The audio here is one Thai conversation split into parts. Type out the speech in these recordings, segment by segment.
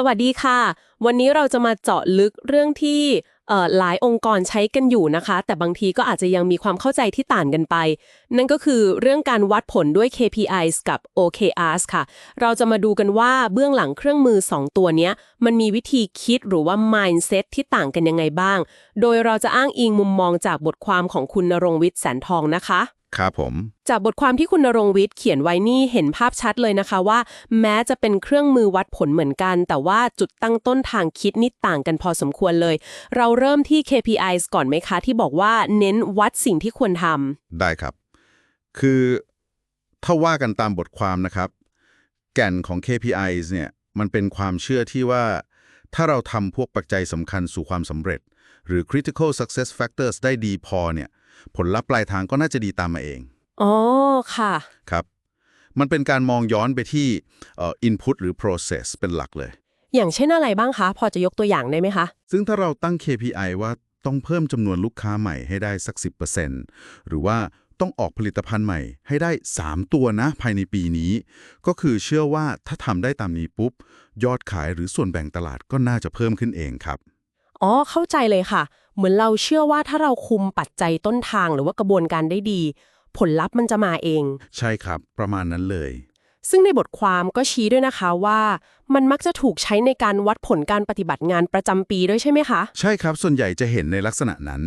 สวัสดีค่ะ วันนี้เราจะมาเจาะลึกเรื่องที่หลายองค์กรใช้กันอยู่นะคะ แต่บางทีก็อาจจะยังมีความเข้าใจที่ต่างกันไป นั่นก็คือเรื่องการวัดผลด้วย KPIs กับ OKRs ค่ะ เราจะมาดูกันว่าเบื้องหลังเครื่องมือ 2 ตัวนี้มันมีวิธีคิดหรือว่า mindset ที่ต่างกันยังไงบ้าง โดยเราจะอ้างอิงมุมมองจากบทความของคุณนรงวิทย์แสนทองนะคะ ครับผม จากบทความที่คุณนรงค์วิทย์เขียนไว้นี่เห็นภาพชัดเลยนะคะว่า แม้จะเป็นเครื่องมือวัดผลเหมือนกัน แต่ว่าจุดตั้งต้นทางคิดนี่ต่างกันพอสมควรเลย เราเริ่มที่ KPIs ก่อนไหมคะ ที่บอกว่าเน้นวัดสิ่งที่ควรทได้ครับ คือถ้าว่ากันตามบทความนะครับ แก่นของ KPIs เนี่ยมันเป็นความเชื่อที่ว่า ถ้าเราทำพวกปัจจัยสำคัญสู่ความสำเร็จ หรือ critical success factors ได้ดีพอเนี่ย ผลลัพธ์ปลายทางก็น่าจะดีตามมาเองำอ๋อ ค่ะ ครับ มันเป็นการมองย้อนไปที่เอ่อ input หรือ process เป็นหลักเลย อย่างเช่นอะไรบ้างคะ พอจะยกตัวอย่างได้ไหมคะ ซึ่งถ้าเราตั้ง KPI ว่าต้องเพิ่มจำนวนลูกค้าใหม่ให้ได้สัก 10%หรือว่าต้องออกผลิตภัณฑ์ใหม่ให้ได้ 3 ตัวนะภายในปีนี้ ก็คือเชื่อว่าถ้าทำได้ตามนี้ปุ๊บ ยอดขายหรือส่วนแบ่งตลาดก็น่าจะเพิ่มขึ้นเองครับ อ๋อ เข้าใจเลยค่ะ เหมือนเราเชื่อว่าถ้าเราคุมปัจจัยต้นทางหรือว่ากระบวนการได้ดี ผลลัพธ์มันจะมาเอง ใช่ครับ ประมาณนั้นเลย ซึ่งในบทความก็ชี้ด้วยนะคะว่า มันมักจะถูกใช้ในการวัดผลการปฏิบัติงานประจำปีด้วยใช่ไหมคะ ใช่ครับ ส่วนใหญ่จะเห็นในลักษณะนั้น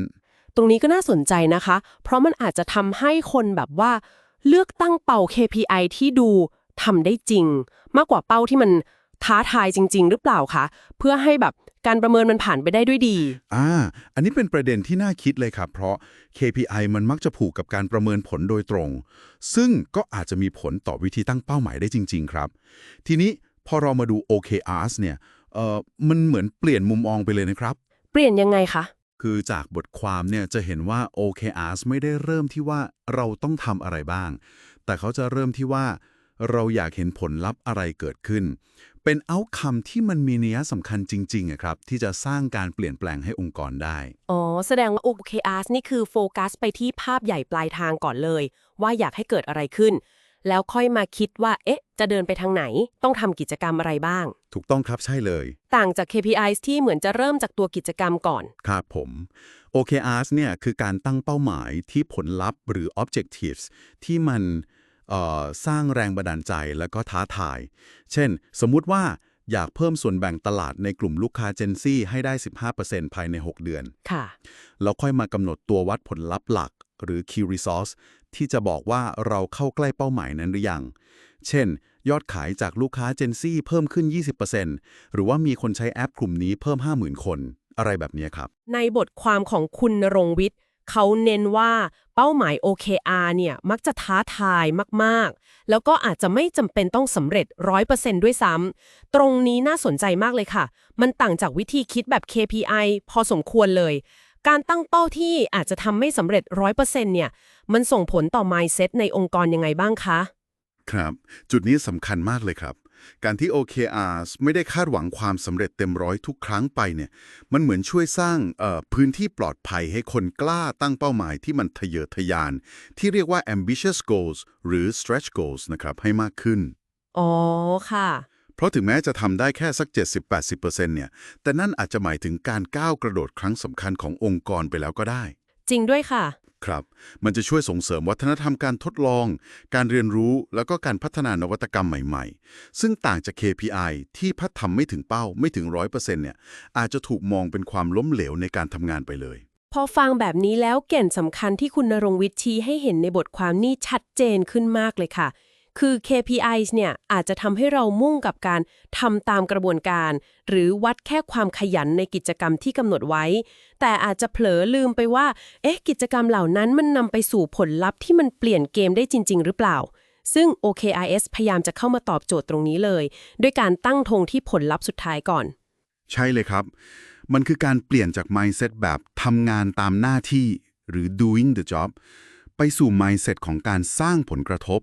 ตรงนี้ก็น่าสนใจนะคะ เพราะมันอาจจะทำให้คนแบบว่า เลือกตั้งเป้า KPI ที่ดูทำได้จริง มากกว่าเป้าที่มันท้าทายจริง ๆ หรือเปล่าคะ เพื่อให้แบบ การประเมินมันผ่านไปได้ด้วยดี อ่า อันนี้เป็นประเด็นที่น่าคิดเลยครับ เพราะ KPI มันมักจะผูกกับการประเมินผลโดยตรง ซึ่งก็อาจจะมีผลต่อวิธีตั้งเป้าหมายได้จริง ๆ ครับ ทีนี้พอเรามาดู OKRs เนี่ย เอ่อ มันเหมือนเปลี่ยนมุมมองไปเลยนะครับ เปลี่ยนยังไงคะ คือจากบทความเนี่ยจะเห็นว่า OKRs ไม่ได้เริ่มที่ว่าเราต้องทำอะไรบ้าง แต่เขาจะเริ่มที่ว่าเราอยากเห็นผลลัพธ์อะไรเกิดขึ้น เป็นเอาคำที่มันมีนัยสำคัญจริงๆอะครับ ที่จะสร้างการเปลี่ยนแปลงให้องค์กรได้ อ๋อ แสดงว่า OKRs นี่คือโฟกัสไปที่ภาพใหญ่ปลายทางก่อนเลย ว่าอยากให้เกิดอะไรขึ้น แล้วค่อยมาคิดว่า เอ๊ะ จะเดินไปทางไหน ต้องทำกิจกรรมอะไรบ้าง ถูกต้องครับใช่เลย ต่างจาก KPIs ที่เหมือนจะเริ่มจากตัวกิจกรรมก่อน ครับผม OKRs เนี่ยคือการตั้งเป้าหมายที่ผลลัพธ์หรือ objectives ที่มันเอ่อ สร้างแรงบันดาลใจแล้วก็ท้าทาย เช่น สมมุติว่าอยากเพิ่มส่วนแบ่งตลาดในกลุ่มลูกค้า Gen Z ให้ได้ 15%ภายใน 6 เดือน ค่ะ แล้วค่อยมากำหนดตัววัดผลลัพธ์หลัก หรือ key resource ที่จะบอกว่าเราเข้าใกล้เป้าหมายนั้นหรือยัง เช่น ยอดขายจากลูกค้า Gen Z เพิ่มขึ้น 20%หรือว่ามีคนใช้แอปกลุ่มนี้เพิ่ม 50,000 คน อะไรแบบนี้ครับ ในบทความของคุณนรงค์วิทย์ เขาเน้นว่าเป้าหมาย OKR เนี่ยมักจะท้าทายมากๆ แล้วก็อาจจะไม่จำเป็นต้องสำเร็จ 100%ด้วยซ้ำตรงนี้น่าสนใจมากเลยค่ะ มันต่างจากวิธีคิดแบบ KPI พอสมควรเลย การตั้งเป้าที่อาจจะทำไม่สำเร็จ 100%เนี่ย มันส่งผลต่อ mindset ในองค์กรยังไงบ้างคะ ครับ จุดนี้สำคัญมากเลยครับ การที่ OKRs ไม่ได้คาดหวังความสำเร็จเต็มร้อยทุกครั้งไปเนี่ย มันเหมือนช่วยสร้างเอ่อพื้นที่ปลอดภัยให้คนกล้าตั้งเป้าหมายที่มันทะเยอทะยาน ที่เรียกว่า ambitious goals หรือ stretch goals นะครับ ให้มากขึ้น อ๋อ ค่ะ เพราะถึงแม้จะทำได้แค่สัก 70-80%เนี่ย แต่นั่นอาจจะหมายถึงการก้าวกระโดดครั้งสำคัญขององค์กรไปแล้วก็ได้ จริงด้วยค่ะ ครับ มันจะช่วยส่งเสริมวัฒนธรรมการทดลอง การเรียนรู้แล้วก็การพัฒนานวัตกรรมใหม่ๆ ซึ่งต่างจาก KPI ที่พัฒทำไม่ถึงเป้าไม่ถึง 100%เนี่ยอาจจะถูกมองเป็นความล้มเหลวในการทำงานไปเลย พอฟังแบบนี้แล้วแก่นสำคัญที่คุณนรงวิทย์ชี้ให้เห็นในบทความนี่ชัดเจนขึ้นมากเลยค่ะ คือ KPIs เนี่ยอาจจะทำให้เรามุ่งกับการทำตามกระบวนการ หรือวัดแค่ความขยันในกิจกรรมที่กำหนดไว้ แต่อาจจะเผลอลืมไปว่า เอ๊ะ กิจกรรมเหล่านั้นมันนำไปสู่ผลลัพธ์ที่มันเปลี่ยนเกมได้จริง ๆ หรือเปล่า ซึ่ง OKRs พยายามจะเข้ามาตอบโจทย์ตรงนี้เลย ด้วยการตั้งธงที่ผลลัพธ์สุดท้ายก่อน ใช่เลยครับ มันคือการเปลี่ยนจาก mindset แบบทำงานตามหน้าที่หรือ doing the job ไปสู่ mindset ของการสร้างผลกระทบ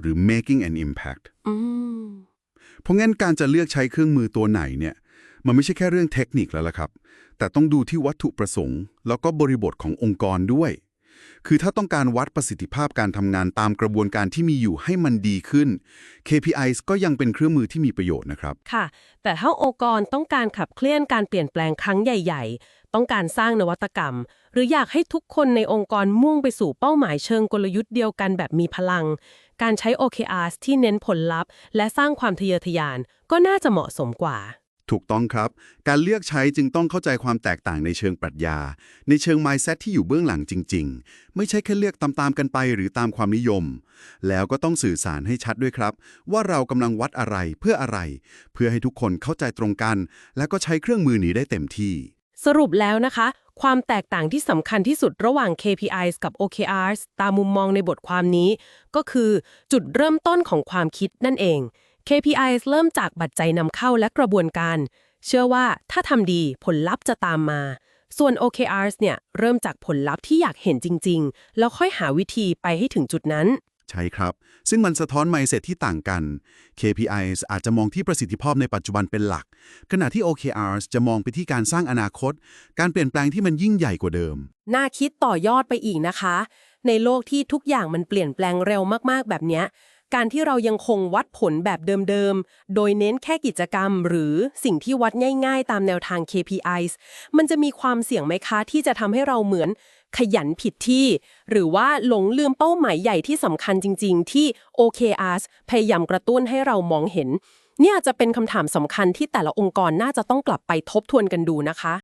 หรือ making an impact อืมเพราะงั้นการจะเลือกใช้เครื่องมือตัวไหนเนี่ย มันไม่ใช่แค่เรื่องเทคนิคแล้วล่ะครับ แต่ต้องดูที่วัตถุประสงค์ แล้วก็บริบทขององค์กรด้วย คือถ้าต้องการวัดประสิทธิภาพการทำงานตามกระบวนการที่มีอยู่ให้มันดีขึ้น KPIs ก็ยังเป็นเครื่องมือที่มีประโยชน์นะครับ ค่ะ แต่ถ้าองค์กรต้องการขับเคลื่อนการเปลี่ยนแปลงครั้งใหญ่ ๆ ต้องการสร้างนวัตกรรม หรืออยากให้ทุกคนในองค์กรมุ่งไปสู่เป้าหมายเชิงกลยุทธ์เดียวกันแบบมีพลัง การใช้ OKRs ที่เน้นผลลัพธ์ และสร้างความทะเยอทะยาน ก็น่าจะเหมาะสมกว่า ถูกต้องครับ การเลือกใช้จึงต้องเข้าใจความแตกต่างในเชิงปรัชญา ในเชิง mindset ที่อยู่เบื้องหลังจริง ๆ ไม่ใช่แค่เลือกตามๆกันไปหรือตามความนิยม แล้วก็ต้องสื่อสารให้ชัดด้วยครับ ว่าเรากำลังวัดอะไรเพื่ออะไร เพื่อให้ทุกคนเข้าใจตรงกัน แล้วก็ใช้เครื่องมือนี้ได้เต็มที่ สรุปแล้วนะคะ ความแตกต่างที่สำคัญที่สุดระหว่าง KPIs กับ OKRs ตามมุมมองในบทความนี้ ก็คือจุดเริ่มต้นของความคิดนั่นเอง KPIs เริ่มจากปัจจัยนำเข้าและกระบวนการ เชื่อว่าถ้าทำดีผลลัพธ์จะตามมา ส่วน OKRs เนี่ยเริ่มจากผลลัพธ์ที่อยากเห็นจริง ๆ แล้วค่อยหาวิธีไปให้ถึงจุดนั้น ใช่ครับ ซึ่งมันสะท้อน mindset ที่ต่างกัน KPIs อาจจะมองที่ประสิทธิภาพในปัจจุบันเป็นหลัก ขณะที่ OKRs จะมองไปที่การสร้างอนาคต การเปลี่ยนแปลงที่มันยิ่งใหญ่กว่าเดิม น่าคิดต่อยอดไปอีกนะคะ ในโลกที่ทุกอย่างมันเปลี่ยนแปลงเร็วมากๆ แบบนี้การที่เรายังคงวัดผลแบบเดิมๆ โดยเน้นแค่กิจกรรม หรือสิ่งที่วัดง่าย ๆ ตามแนวทาง KPIs มันจะมีความเสี่ยงไหมคะ ที่จะทำให้เราเหมือน ขยันผิดที่ หรือว่าหลงลืมเป้าหมายใหญ่ที่สำคัญจริง ๆ ที่ OKRs พยายามกระตุ้นให้เรามองเห็น เนี่ยจะเป็นคำถามสำคัญที่แต่ละองค์กรน่าจะต้องกลับไปทบทวนกันดูนะคะ